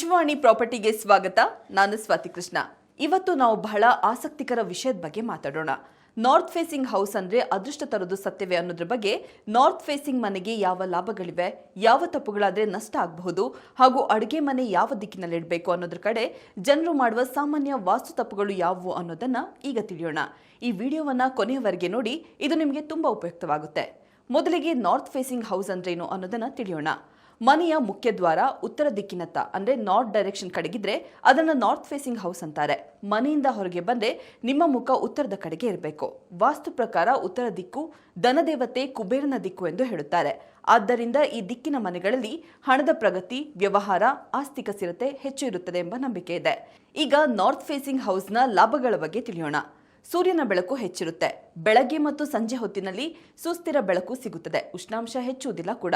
ವಿಶ್ವವಾಣಿ ಪ್ರಾಪರ್ಟಿಗೆ ಸ್ವಾಗತ. ನಾನು ಸ್ವಾತಿ ಕೃಷ್ಣ. ಇವತ್ತು ನಾವು ಬಹಳ ಆಸಕ್ತಿಕರ ವಿಷಯದ ಬಗ್ಗೆ ಮಾತಾಡೋಣ. ನಾರ್ತ್ ಫೇಸಿಂಗ್ ಹೌಸ್ ಅಂದ್ರೆ ಅದೃಷ್ಟ ತರೋದು ಸತ್ಯವೇ ಅನ್ನೋದ್ರ ಬಗ್ಗೆ ನಾರ್ತ್ ಫೇಸಿಂಗ್ ಮನೆಗೆ ಯಾವ ಲಾಭಗಳಿವೆ, ಯಾವ ತಪ್ಪುಗಳಾದ್ರೆ ನಷ್ಟ ಆಗಬಹುದು, ಹಾಗೂ ಅಡುಗೆ ಮನೆ ಯಾವ ದಿಕ್ಕಿನಲ್ಲಿ ಇಡಬೇಕು ಅನ್ನೋದ್ರ ಕಡೆ ಜನರು ಮಾಡುವ ಸಾಮಾನ್ಯ ವಾಸ್ತು ತಪ್ಪುಗಳು ಯಾವುವು ಅನ್ನೋದನ್ನ ಈಗ ತಿಳಿಯೋಣ. ಈ ವಿಡಿಯೋವನ್ನ ಕೊನೆಯವರೆಗೆ ನೋಡಿ, ಇದು ನಿಮಗೆ ತುಂಬಾ ಉಪಯುಕ್ತವಾಗುತ್ತೆ. ಮೊದಲಿಗೆ ನಾರ್ತ್ ಫೇಸಿಂಗ್ ಹೌಸ್ ಅಂದ್ರೇನು ಅನ್ನೋದನ್ನ ತಿಳಿಯೋಣ. ಮನೆಯ ಮುಖ್ಯ ದ್ವಾರ ಉತ್ತರ ದಿಕ್ಕಿನತ್ತ, ಅಂದ್ರೆ ನಾರ್ತ್ ಡೈರೆಕ್ಷನ್ ಕಡೆಗಿದ್ರೆ ಅದನ್ನ ನಾರ್ತ್ ಫೇಸಿಂಗ್ ಹೌಸ್ ಅಂತಾರೆ. ಮನೆಯಿಂದ ಹೊರಗೆ ಬಂದ್ರೆ ನಿಮ್ಮ ಮುಖ ಉತ್ತರದ ಕಡೆಗೆ ಇರಬೇಕು. ವಾಸ್ತು ಪ್ರಕಾರ ಉತ್ತರ ದಿಕ್ಕು ಧನದೇವತೆ ಕುಬೇರನ ದಿಕ್ಕು ಎಂದು ಹೇಳುತ್ತಾರೆ. ಆದ್ದರಿಂದ ಈ ದಿಕ್ಕಿನ ಮನೆಗಳಲ್ಲಿ ಹಣದ ಪ್ರಗತಿ, ವ್ಯವಹಾರ, ಆಸ್ತಿಕ ಸ್ಥಿರತೆ ಹೆಚ್ಚು ಇರುತ್ತದೆ ಎಂಬ ನಂಬಿಕೆ ಇದೆ. ಈಗ ನಾರ್ತ್ ಫೇಸಿಂಗ್ ಹೌಸ್ನ ಲಾಭಗಳ ಬಗ್ಗೆ ತಿಳಿಯೋಣ. ಸೂರ್ಯನ ಬೆಳಕು ಹೆಚ್ಚಿರುತ್ತೆ. ಬೆಳಗ್ಗೆ ಮತ್ತು ಸಂಜೆ ಹೊತ್ತಿನಲ್ಲಿ ಸುಸ್ಥಿರ ಬೆಳಕು ಸಿಗುತ್ತದೆ. ಉಷ್ಣಾಂಶ ಹೆಚ್ಚುವುದಿಲ್ಲ ಕೂಡ.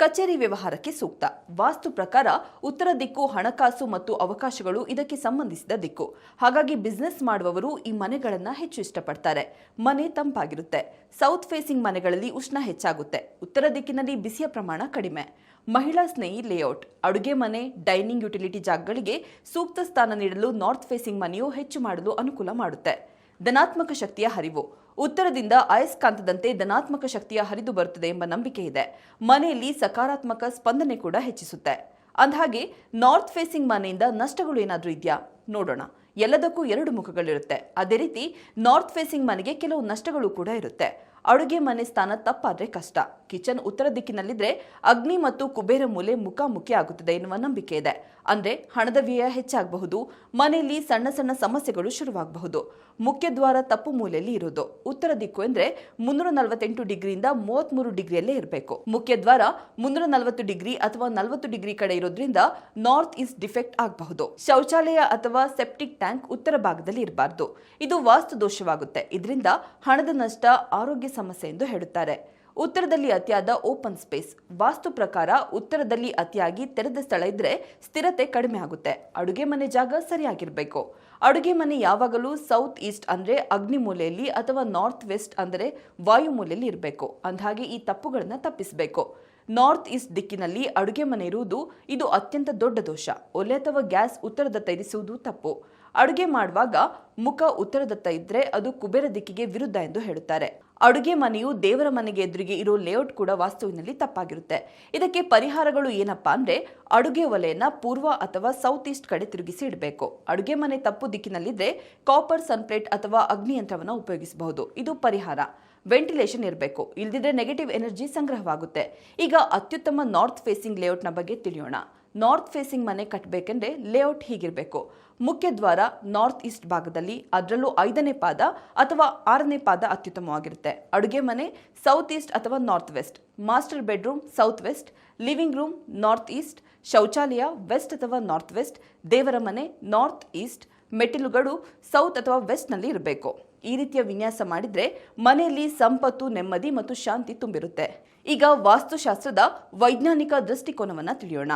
ಕಚೇರಿ ವ್ಯವಹಾರಕ್ಕೆ ಸೂಕ್ತ. ವಾಸ್ತು ಪ್ರಕಾರ ಉತ್ತರ ದಿಕ್ಕು, ಹಣಕಾಸು ಮತ್ತು ಅವಕಾಶಗಳು ಇದಕ್ಕೆ ಸಂಬಂಧಿಸಿದ ದಿಕ್ಕು. ಹಾಗಾಗಿ ಬಿಸ್ನೆಸ್ ಮಾಡುವವರು ಈ ಮನೆಗಳನ್ನ ಹೆಚ್ಚು ಇಷ್ಟಪಡ್ತಾರೆ. ಮನೆ ತಂಪಾಗಿರುತ್ತೆ. ಸೌತ್ ಫೇಸಿಂಗ್ ಮನೆಗಳಲ್ಲಿ ಉಷ್ಣ ಹೆಚ್ಚಾಗುತ್ತೆ. ಉತ್ತರ ದಿಕ್ಕಿನಲ್ಲಿ ಬಿಸಿಯ ಪ್ರಮಾಣ ಕಡಿಮೆ. ಮಹಿಳಾ ಸ್ನೇಹಿ ಲೇಔಟ್ ಅಡುಗೆ ಮನೆ ಡೈನಿಂಗ್ ಯುಟಿಲಿಟಿ ಜಾಗಗಳಿಗೆ ಸೂಕ್ತ ಸ್ಥಾನ ನೀಡಲು ನಾರ್ತ್ ಫೇಸಿಂಗ್ ಮನೆಯು ಹೆಚ್ಚು ಮಾಡಲು ಅನುಕೂಲ ಮಾಡುತ್ತೆ. ಧನಾತ್ಮಕ ಶಕ್ತಿಯ ಹರಿವು. ಉತ್ತರದಿಂದ ಅಯಸ್ಕಾಂತದಂತೆ ಧನಾತ್ಮಕ ಶಕ್ತಿಯ ಹರಿದು ಬರುತ್ತದೆ ಎಂಬ ನಂಬಿಕೆ ಇದೆ. ಮನೆಯಲ್ಲಿ ಸಕಾರಾತ್ಮಕ ಸ್ಪಂದನೆ ಕೂಡ ಹೆಚ್ಚಿಸುತ್ತೆ. ಅಂದಹಾಗೆ ನಾರ್ತ್ ಫೇಸಿಂಗ್ ಮನೆಯಿಂದ ನಷ್ಟಗಳು ಏನಾದರೂ ಇದೆಯಾ? ನೋಡೋಣ. ಎಲ್ಲದಕ್ಕೂ ಎರಡು ಮುಖಗಳಿರುತ್ತೆ. ಅದೇ ರೀತಿ ನಾರ್ತ್ ಫೇಸಿಂಗ್ ಮನೆಗೆ ಕೆಲವು ನಷ್ಟಗಳು ಕೂಡ ಇರುತ್ತೆ. ಅಡುಗೆ ಮನೆ ಸ್ಥಾನ ತಪ್ಪಾದ್ರೆ ಕಷ್ಟ. ಕಿಚನ್ ಉತ್ತರ ದಿಕ್ಕಿನಲ್ಲಿದ್ರೆ ಅಗ್ನಿ ಮತ್ತು ಕುಬೇರ ಮೂಲೆ ಮುಖಾಮುಖಿ ಆಗುತ್ತದೆ ಎನ್ನುವ ನಂಬಿಕೆ ಇದೆ. ಅಂದ್ರೆ ಹಣದ ವ್ಯಯ ಹೆಚ್ಚಾಗಬಹುದು, ಮನೆಯಲ್ಲಿ ಸಣ್ಣ ಸಣ್ಣ ಸಮಸ್ಯೆಗಳು ಶುರುವಾಗಬಹುದು. ಮುಖ್ಯ ದ್ವಾರ ತಪ್ಪು ಮೂಲೆಯಲ್ಲಿ ಇರೋದು. ಉತ್ತರ ದಿಕ್ಕು ಅಂದ್ರೆ ಮುನ್ನೂರ ನಲವತ್ತೆಂಟು ಡಿಗ್ರಿಯಿಂದ ಮೂವತ್ಮೂರು ಡಿಗ್ರಿಯಲ್ಲೇ ಇರಬೇಕು. ಮುಖ್ಯ ದ್ವಾರ ಮುನ್ನೂರ ನಲವತ್ತು ಡಿಗ್ರಿ ಅಥವಾ ನಲವತ್ತು ಡಿಗ್ರಿ ಕಡೆ ಇರೋದ್ರಿಂದ ನಾರ್ತ್ ಈಸ್ಟ್ ಡಿಫೆಕ್ಟ್ ಆಗಬಹುದು. ಶೌಚಾಲಯ ಅಥವಾ ಸೆಪ್ಟಿಕ್ ಟ್ಯಾಂಕ್ ಉತ್ತರ ಭಾಗದಲ್ಲಿ ಇರಬಾರ್ದು. ಇದು ವಾಸ್ತು ದೋಷವಾಗುತ್ತೆ. ಇದರಿಂದ ಹಣದ ನಷ್ಟ, ಆರೋಗ್ಯ ಸಮಸ್ಯೆ ಎಂದು ಹೇಳುತ್ತಾರೆ. ಉತ್ತರದಲ್ಲಿ ಅತಿಯಾದ ಓಪನ್ ಸ್ಪೇಸ್. ವಾಸ್ತು ಪ್ರಕಾರ ಉತ್ತರದಲ್ಲಿ ಅತಿಯಾಗಿ ತೆರೆದ ಸ್ಥಳ ಇದ್ರೆ ಸ್ಥಿರತೆ ಕಡಿಮೆ ಆಗುತ್ತೆ. ಅಡುಗೆ ಮನೆ ಜಾಗ ಸರಿಯಾಗಿರಬೇಕು. ಅಡುಗೆ ಮನೆ ಯಾವಾಗಲೂ ಸೌತ್ ಈಸ್ಟ್ ಅಂದ್ರೆ ಅಗ್ನಿ ಮೂಲೆಯಲ್ಲಿ ಅಥವಾ ನಾರ್ತ್ ವೆಸ್ಟ್ ಅಂದರೆ ವಾಯು ಮೂಲೆಯಲ್ಲಿ ಇರಬೇಕು. ಅಂದಹಾಗೆ ಈ ತಪ್ಪುಗಳನ್ನು ತಪ್ಪಿಸಬೇಕು. ನಾರ್ತ್ ಈಸ್ಟ್ ದಿಕ್ಕಿನಲ್ಲಿ ಅಡುಗೆ ಮನೆ ಇರುವುದು ಇದು ಅತ್ಯಂತ ದೊಡ್ಡ ದೋಷ. ಒಲೆ ಅಥವಾ ಗ್ಯಾಸ್ ಉತ್ತರದತ್ತ ಇರಿಸುವುದು ತಪ್ಪು. ಅಡುಗೆ ಮಾಡುವಾಗ ಮುಖ ಉತ್ತರದತ್ತ ಇದ್ರೆ ಅದು ಕುಬೇರ ದಿಕ್ಕಿಗೆ ವಿರುದ್ಧ ಎಂದು ಹೇಳುತ್ತಾರೆ. ಅಡುಗೆ ಮನೆಯು ದೇವರ ಮನೆಗೆ ಎದುರಿಗೆ ಇರೋ ಲೇಔಟ್ ಕೂಡ ವಾಸ್ತುವಿನಲ್ಲಿ ತಪ್ಪಾಗಿರುತ್ತೆ. ಇದಕ್ಕೆ ಪರಿಹಾರಗಳು ಏನಪ್ಪಾ ಅಂದ್ರೆ ಅಡುಗೆ ಒಲೆಯನ್ನ ಪೂರ್ವ ಅಥವಾ ಸೌತ್ ಈಸ್ಟ್ ಕಡೆ ತಿರುಗಿಸಿ ಇಡಬೇಕು. ಅಡುಗೆ ಮನೆ ತಪ್ಪು ದಿಕ್ಕಿನಲ್ಲಿದ್ರೆ ಕಾಪರ್ ಸನ್ಪ್ಲೇಟ್ ಅಥವಾ ಅಗ್ನಿಯಂತ್ರವನ್ನು ಉಪಯೋಗಿಸಬಹುದು. ಇದು ಪರಿಹಾರ. ವೆಂಟಿಲೇಷನ್ ಇರಬೇಕು. ಇಲ್ದಿದ್ರೆ ನೆಗೆಟಿವ್ ಎನರ್ಜಿ ಸಂಗ್ರಹವಾಗುತ್ತೆ. ಈಗ ಅತ್ಯುತ್ತಮ ನಾರ್ತ್ ಫೇಸಿಂಗ್ ಲೇಔಟ್ನ ಬಗ್ಗೆ ತಿಳಿಯೋಣ. ನಾರ್ತ್ ಫೇಸಿಂಗ್ ಮನೆ ಕಟ್ಟಬೇಕೆಂದ್ರೆ ಲೇಔಟ್ ಹೀಗಿರಬೇಕು. ಮುಖ್ಯ ದ್ವಾರ ನಾರ್ತ್ ಈಸ್ಟ್ ಭಾಗದಲ್ಲಿ ಅದರಲ್ಲೂ ಐದನೇ ಪಾದ ಅಥವಾ ಆರನೇ ಪಾದ ಅತ್ಯುತ್ತಮವಾಗಿರುತ್ತೆ. ಅಡುಗೆ ಮನೆ ಸೌತ್ ಈಸ್ಟ್ ಅಥವಾ north west. Master bedroom south west, living room north east, ಶೌಚಾಲಯ ವೆಸ್ಟ್ ಅಥವಾ ನಾರ್ತ್ ವೆಸ್ಟ್, ದೇವರ ಮನೆ ನಾರ್ತ್ ಈಸ್ಟ್, ಮೆಟ್ಟಿಲುಗಳು ಸೌತ್ ಅಥವಾ ವೆಸ್ಟ್ನಲ್ಲಿ ಇರಬೇಕು. ಈ ರೀತಿಯ ವಿನ್ಯಾಸ ಮಾಡಿದರೆ ಮನೆಯಲ್ಲಿ ಸಂಪತ್ತು, ನೆಮ್ಮದಿ ಮತ್ತು ಶಾಂತಿ ತುಂಬಿರುತ್ತೆ. ಈಗ ವಾಸ್ತುಶಾಸ್ತ್ರದ ವೈಜ್ಞಾನಿಕ ದೃಷ್ಟಿಕೋನವನ್ನು ತಿಳಿಯೋಣ.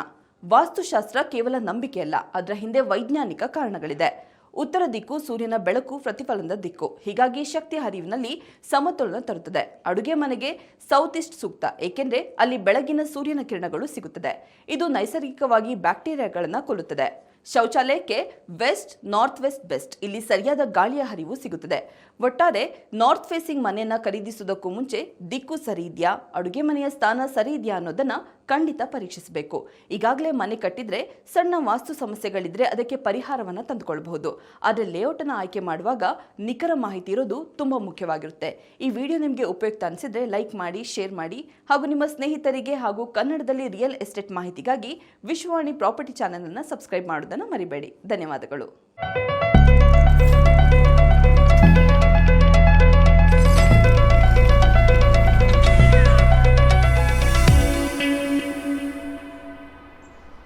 ವಾಸ್ತುಶಾಸ್ತ್ರ ಕೇವಲ ನಂಬಿಕೆಯಲ್ಲ, ಅದರ ಹಿಂದೆ ವೈಜ್ಞಾನಿಕ ಕಾರಣಗಳಿದೆ. ಉತ್ತರ ದಿಕ್ಕು ಸೂರ್ಯನ ಬೆಳಕು ಪ್ರತಿಫಲನದ ದಿಕ್ಕು. ಹೀಗಾಗಿ ಶಕ್ತಿ ಹರಿವಿನಲ್ಲಿ ಸಮತೋಲನ ತರುತ್ತದೆ. ಅಡುಗೆ ಮನೆಗೆ ಸೌತ್ ಈಸ್ಟ್ ಸೂಕ್ತ, ಏಕೆಂದರೆ ಅಲ್ಲಿ ಬೆಳಗಿನ ಸೂರ್ಯನ ಕಿರಣಗಳು ಸಿಗುತ್ತದೆ. ಇದು ನೈಸರ್ಗಿಕವಾಗಿ ಬ್ಯಾಕ್ಟೀರಿಯಾಗಳನ್ನು ಕೊಲ್ಲುತ್ತದೆ. ಶೌಚಾಲಯಕ್ಕೆ ವೆಸ್ಟ್ ನಾರ್ತ್ ವೆಸ್ಟ್ ಬೆಸ್ಟ್ ಇಲ್ಲಿ ಸರಿಯಾದ ಗಾಳಿಯ ಹರಿವು ಸಿಗುತ್ತದೆ. ಒಟ್ಟಾರೆ ನಾರ್ತ್ ಫೇಸಿಂಗ್ ಮನೆಯನ್ನ ಖರೀದಿಸುವುದಕ್ಕೂ ಮುಂಚೆ ದಿಕ್ಕು ಸರಿ ಇದೆಯಾ, ಅಡುಗೆ ಮನೆಯ ಸ್ಥಾನ ಸರಿ ಇದೆಯಾ ಅನ್ನೋದನ್ನ ಖಂಡಿತ ಪರೀಕ್ಷಿಸಬೇಕು. ಈಗಾಗಲೇ ಮನೆ ಕಟ್ಟಿದ್ರೆ ಸಣ್ಣ ವಾಸ್ತು ಸಮಸ್ಯೆಗಳಿದ್ರೆ ಅದಕ್ಕೆ ಪರಿಹಾರವನ್ನು ತಂದುಕೊಳ್ಬಹುದು. ಆದರೆ ಲೇಔಟ್ ಅನ್ನ ಆಯ್ಕೆ ಮಾಡುವಾಗ ನಿಖರ ಮಾಹಿತಿ ಇರೋದು ತುಂಬ ಮುಖ್ಯವಾಗಿರುತ್ತೆ. ಈ ವಿಡಿಯೋ ನಿಮಗೆ ಉಪಯುಕ್ತ ಅನಿಸಿದ್ರೆ ಲೈಕ್ ಮಾಡಿ, ಶೇರ್ ಮಾಡಿ ಹಾಗೂ ನಿಮ್ಮ ಸ್ನೇಹಿತರಿಗೆ ಹಾಗೂ ಕನ್ನಡದಲ್ಲಿ ರಿಯಲ್ ಎಸ್ಟೇಟ್ ಮಾಹಿತಿಗಾಗಿ ವಿಶ್ವವಾಣಿ ಪ್ರಾಪರ್ಟಿ ಚಾನೆಲ್ ಅನ್ನು ಸಬ್ಸ್ಕ್ರೈಬ್ ಮಾಡೋದನ್ನು ಮರಿಬೇಡಿ. ಧನ್ಯವಾದಗಳು.